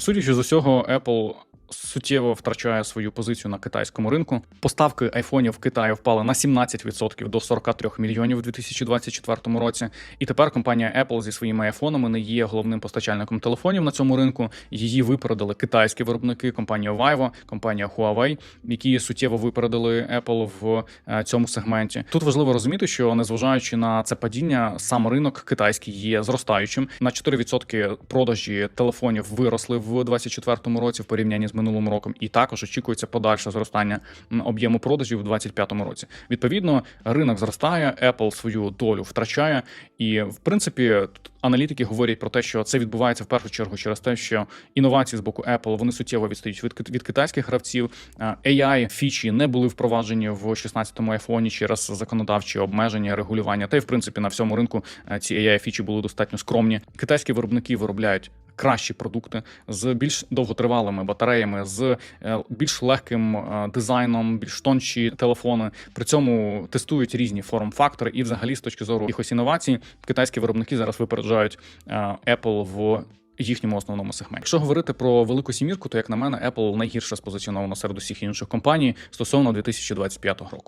Судячи з усього, Apple суттєво втрачає свою позицію на китайському ринку. Поставки айфонів в Китаї впали на 17% до 43 мільйонів у 2024 році. І тепер компанія Apple зі своїми айфонами не є головним постачальником телефонів на цьому ринку. Її випередили китайські виробники, компанія Vivo, компанія Huawei, які суттєво випередили Apple в е, цьому сегменті. Тут важливо розуміти, що незважаючи на це падіння, сам ринок китайський є зростаючим. На 4% продажі телефонів виросли в 2024 році в порівнянні з минулим роком, і також очікується подальше зростання об'єму продажів у 2025 році. Відповідно, ринок зростає, Apple свою долю втрачає, і в принципі аналітики говорять про те, що це відбувається в першу чергу через те, що інновації з боку Apple вони суттєво відстають від, від китайських гравців. AI фічі не були впроваджені в 16-му айфоні через законодавчі обмеження, регулювання. Та й в принципі на всьому ринку ці AI фічі були достатньо скромні. Китайські виробники виробляють. Кращі продукти з більш довготривалими батареями, з е, більш легким е, дизайном, більш тонші телефони. При цьому тестують різні форм-фактори, і взагалі з точки зору якихось інновацій, китайські виробники зараз випереджають е, Apple в їхньому основному сегменті. Якщо говорити про велику сімірку, то як на мене, Apple найгірше спозиціоновано серед усіх інших компаній стосовно 2025 року.